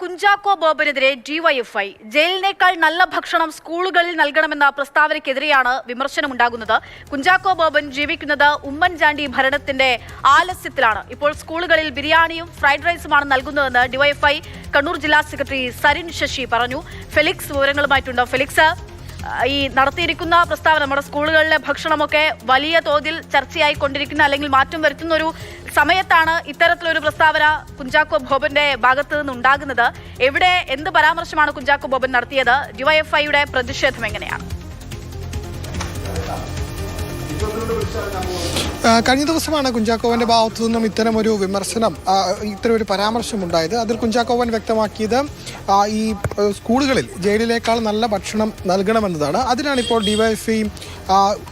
Kunchacko ബോബനെതിരെ DYFI ജയിലിനേക്കാൾ നല്ല ഭക്ഷണം സ്കൂളുകളിൽ നൽകണമെന്ന പ്രസ്താവനയ്ക്കെതിരെയാണ് വിമർശനമുണ്ടാകുന്നത്. കുഞ്ചാക്കോ ബോബൻ ജീവിക്കുന്നത് ഉമ്മൻചാണ്ടി ഭരണത്തിന്റെ ആലസ്യത്തിലാണ്. ഇപ്പോൾ സ്കൂളുകളിൽ ബിരിയാണിയും ഫ്രൈഡ് റൈസുമാണ് നൽകുന്നതെന്ന് ഡിവൈഎഫ്ഐ കണ്ണൂർ ജില്ലാ സെക്രട്ടറി സരിൻ ശശി പറഞ്ഞു. ഫെലിക്സ് വിവരങ്ങളുമായിട്ടുണ്ട്. ഫെലിക്സ് ഈ നടത്തിയിരിക്കുന്ന പ്രസ്താവന നമ്മുടെ സ്കൂളുകളിലെ ഭക്ഷണമൊക്കെ വലിയ തോതിൽ ചർച്ചയായി കൊണ്ടിരിക്കുന്ന അല്ലെങ്കിൽ മാറ്റം വരുത്തുന്ന ഒരു സമയത്താണ് ഇത്തരത്തിലൊരു പ്രസ്താവന കുഞ്ചാക്കോ ബോബന്റെ ഭാഗത്ത് നിന്ന് ഉണ്ടാകുന്നത് എവിടെ എന്ത് പരാമർശമാണ് കുഞ്ചാക്കോ ബോബൻ നടത്തിയത്? ഡിവൈഎഫ്ഐയുടെ പ്രതിഷേധം എങ്ങനെയാണ്? കഴിഞ്ഞ ദിവസമാണ് കുഞ്ചാക്കോവന്റെ ഭാഗത്തു നിന്നും ഇത്തരം ഒരു വിമർശനം ഇത്തരം ഒരു പരാമർശം ഉണ്ടായത് അതിൽ കുഞ്ചാക്കോവൻ വ്യക്തമാക്കിയത് ഈ സ്കൂളുകളിൽ ജയിലിലേക്കാൾ നല്ല ഭക്ഷണം നൽകണമെന്നതാണ്. അതിനാണ് ഇപ്പോൾ ഡിവൈഎഫ്ഐ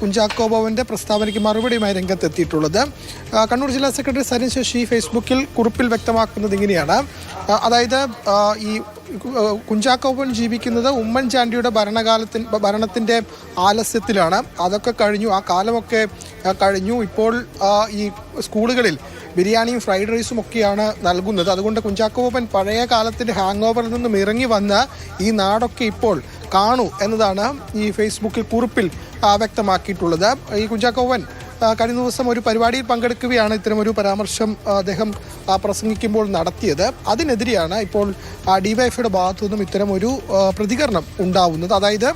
കുഞ്ചാക്കോബോവന്റെ പ്രസ്താവനയ്ക്ക് മറുപടിയുമായി രംഗത്തെത്തിയിട്ടുള്ളത്. കണ്ണൂർ ജില്ലാ സെക്രട്ടറി സരിൻ ശശി ഫേസ്ബുക്കിൽ കുറിപ്പിൽ വ്യക്തമാക്കുന്നത് ഇങ്ങനെയാണ്. അതായത് ഈ കുഞ്ചാക്കോപ്പൻ ജീവിക്കുന്നത് ഉമ്മൻചാണ്ടിയുടെ ഭരണകാലത്തിൻ ഭരണത്തിന്റെ ആലസ്യത്തിലാണ്. അതൊക്കെ കഴിഞ്ഞു ആ കാലമൊക്കെ കഴിഞ്ഞു. ഇപ്പോൾ ഈ സ്കൂളുകളിൽ ബിരിയാണിയും ഫ്രൈഡ് റൈസും ഒക്കെയാണ് നൽകുന്നത്. അതുകൊണ്ട് കുഞ്ചാക്കോപ്പൻ പഴയ കാലത്തിന്റെ ഹാങ് ഓവറിൽ നിന്നും ഇറങ്ങി വന്ന ഈ നാടൊക്കെ ഇപ്പോൾ കാണൂ എന്നതാണ് ഈ ഫേസ്ബുക്കിൽ കുറിപ്പിൽ വ്യക്തമാക്കിയിട്ടുള്ളത്. ഈ കുഞ്ചാക്കോവൻ ആ, കഴിഞ്ഞ ദിവസം ഒരു പരിപാടിയിൽ പങ്കെടുക്കുകയാണ് ഇത്തരമൊരു പരാമർശം അദ്ദേഹം പ്രസംഗിക്കുമ്പോൾ നടത്തിയത്. അതിനെതിരെയാണ് ഇപ്പോൾ ഡിവൈഎഫ്ഐയുടെ ഭാഗത്തു നിന്നും ഇത്തരമൊരു പ്രതികരണം ഉണ്ടാവുന്നത്. അതായത്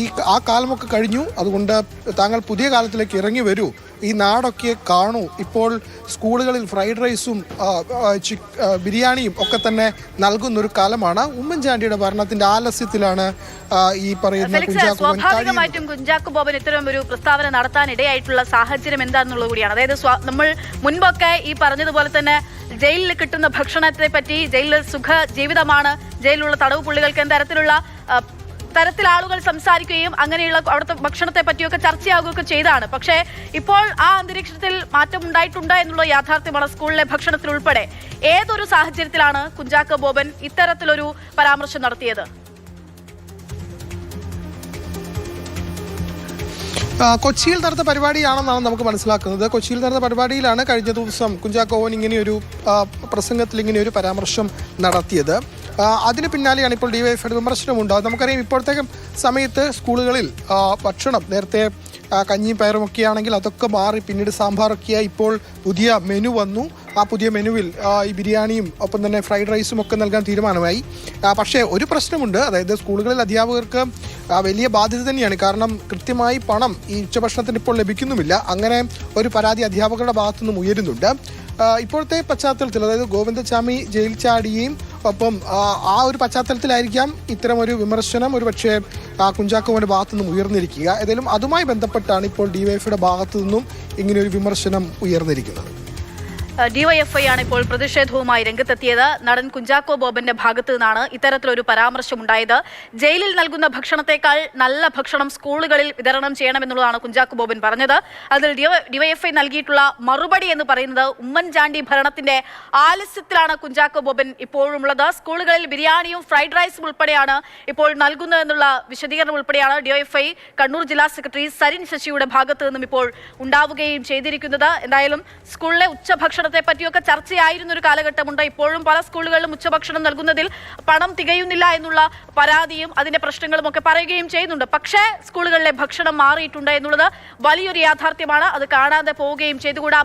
ഈ ആ കാലമൊക്കെ കഴിഞ്ഞു. അതുകൊണ്ട് താങ്കൾ പുതിയ കാലത്തിലേക്ക് ഇറങ്ങി വരൂ. ഈ നാടൊക്കെ കാണൂ. ഇപ്പോൾ സ്കൂളുകളിൽ ഫ്രൈഡ് റൈസും ബിരിയാണിയും ഒക്കെ തന്നെ നൽകുന്ന ഒരു കാലമാണ്. ഉമ്മൻചാണ്ടിയുടെ ഭരണത്തിന്റെ ആലസ്യത്തിലാണ് ഈ പറയുന്ന സ്വാഭാവികമായിട്ടും കുഞ്ചാക്കു ബോബൻ ഇത്തരം ഒരു പ്രസ്താവന നടത്താൻ ഇടയായിട്ടുള്ള സാഹചര്യം എന്താണെന്നുള്ളത് കൂടിയാണ്. അതായത് നമ്മൾ മുൻപൊക്കെ ഈ പറഞ്ഞതുപോലെ തന്നെ ജയിലിൽ കിട്ടുന്ന ഭക്ഷണത്തെ പറ്റി ജയിലിൽ സുഖ ജീവിതമാണ് ജയിലിലുള്ള തടവ് പുള്ളികൾക്ക് എന്തരത്തിലുള്ള തരത്തിൽ ആളുകൾ സംസാരിക്കുകയും അങ്ങനെയുള്ള അവിടുത്തെ ഭക്ഷണത്തെ പറ്റിയൊക്കെ ചർച്ചയാകുകയൊക്കെ ചെയ്താണ്. പക്ഷേ ഇപ്പോൾ ആ അന്തരീക്ഷത്തിൽ മാറ്റം ഉണ്ടായിട്ടുണ്ട് എന്നുള്ള യാഥാർത്ഥ്യമാണ് സ്കൂളിലെ ഭക്ഷണത്തിൽ ഉൾപ്പെടെ. ഏതൊരു സാഹചര്യത്തിലാണ് കുഞ്ചാക്കോ ബോബൻ ഇത്തരത്തിലൊരു പരാമർശം നടത്തിയത്? കൊച്ചിയിൽ നടന്ന പരിപാടിയാണെന്നാണ് നമുക്ക് മനസ്സിലാക്കുന്നത്. കൊച്ചിയിൽ നടന്ന പരിപാടിയിലാണ് കഴിഞ്ഞ ദിവസം കുഞ്ചാക്കോവൻ ഇങ്ങനെയൊരു പ്രസംഗത്തിൽ ഇങ്ങനെയൊരു പരാമർശം നടത്തിയത്. അതിന് പിന്നാലെയാണ് ഇപ്പോൾ ഡിവൈഎഫ്ഐയുടെ വിമർശനം ഉണ്ടാകുന്നത് നമുക്കറിയാം ഇപ്പോഴത്തേക്കും സമയത്ത് സ്കൂളുകളിൽ ഭക്ഷണം നേരത്തെ കഞ്ഞിയും പയറും ഒക്കെ ആണെങ്കിൽ അതൊക്കെ മാറി പിന്നീട് സാമ്പാറൊക്കെയായി ഇപ്പോൾ പുതിയ മെനു വന്നു. ആ പുതിയ മെനുവിൽ ഈ ബിരിയാണിയും ഒപ്പം തന്നെ ഫ്രൈഡ് റൈസും ഒക്കെ നൽകാൻ തീരുമാനമായി. പക്ഷേ ഒരു പ്രശ്നമുണ്ട്. അതായത് സ്കൂളുകളിൽ അധ്യാപകർക്ക് വലിയ ബാധ്യത തന്നെയാണ്. കാരണം കൃത്യമായി പണം ഈ ഉച്ചഭക്ഷണത്തിന് ഇപ്പോൾ ലഭിക്കുന്നുമില്ല. അങ്ങനെ ഒരു പരാതി അധ്യാപകരുടെ ഭാഗത്തുനിന്നും ഉയരുന്നുണ്ട്. ഇപ്പോഴത്തെ പശ്ചാത്തലത്തിൽ അതായത് ഗോവിന്ദസ്വാമി ജയിൽ ചാടിയും ഒപ്പം ആ, ആ ഒരു പശ്ചാത്തലത്തിലായിരിക്കാം ഇത്തരം ഒരു വിമർശനം. ഒരു പക്ഷേ കുഞ്ചാക്കോവിന്റെ ഭാഗത്തു നിന്നും ഉയർന്നിരിക്കുക. ഏതായാലും അതുമായി ബന്ധപ്പെട്ടാണ് ഇപ്പോൾ ഡിവൈഎഫിയുടെ ഭാഗത്തു നിന്നും ഇങ്ങനെ ഒരു വിമർശനം ഉയർന്നിരിക്കുന്നത്. ഡിവൈഎഫ്ഐ ആണ് ഇപ്പോൾ പ്രതിഷേധവുമായി രംഗത്തെത്തിയത്. നടൻ കുഞ്ചാക്കോ ബോബന്റെ ഭാഗത്തു നിന്നാണ് ഇത്തരത്തിലൊരു പരാമർശമുണ്ടായത്. ജയിലിൽ നൽകുന്ന ഭക്ഷണത്തെക്കാൾ നല്ല ഭക്ഷണം സ്കൂളുകളിൽ വിതരണം ചെയ്യണമെന്നുള്ളതാണ് കുഞ്ചാക്കോ ബോബൻ പറഞ്ഞത്. അതിൽ ഡിവൈഎഫ്ഐ നൽകിയിട്ടുള്ള മറുപടി എന്ന് പറയുന്നത് ഉമ്മൻചാണ്ടി ഭരണത്തിന്റെ ആലസ്യത്തിലാണ് കുഞ്ചാക്കോ ബോബൻ ഇപ്പോഴുമുള്ളത്. സ്കൂളുകളിൽ ബിരിയാണിയും ഫ്രൈഡ് റൈസും ഉൾപ്പെടെയാണ് ഇപ്പോൾ നൽകുന്നതെന്നുള്ള വിശദീകരണം ഉൾപ്പെടെയാണ് ഡിവൈഎഫ്ഐ കണ്ണൂർ ജില്ലാ സെക്രട്ടറി സരിൻ ശശിയുടെ ഭാഗത്തു നിന്നും ഇപ്പോൾ ഉണ്ടാവുകയും ചെയ്തിരിക്കുന്നത്. എന്തായാലും സ്കൂളിലെ ഉച്ചഭക്ഷണത്തെ പറ്റിയൊക്കെ ചർച്ചയായിരുന്ന ഒരു കാലഘട്ടമുണ്ട്. ഇപ്പോഴും പല സ്കൂളുകളിലും ഉച്ചഭക്ഷണം നൽകുന്നതിൽ പണം തികയുന്നില്ല എന്നുള്ള പരാതിയും അതിന്റെ പ്രശ്നങ്ങളും ഒക്കെ പറയുകയും ചെയ്യുന്നുണ്ട്. പക്ഷേ സ്കൂളുകളിലെ ഭക്ഷണം മാറിയിട്ടുണ്ട് എന്നുള്ളത് വലിയൊരു യാഥാർത്ഥ്യമാണ്. അത് കാണാതെ പോവുകയും ചെയ്തുകൂടാ?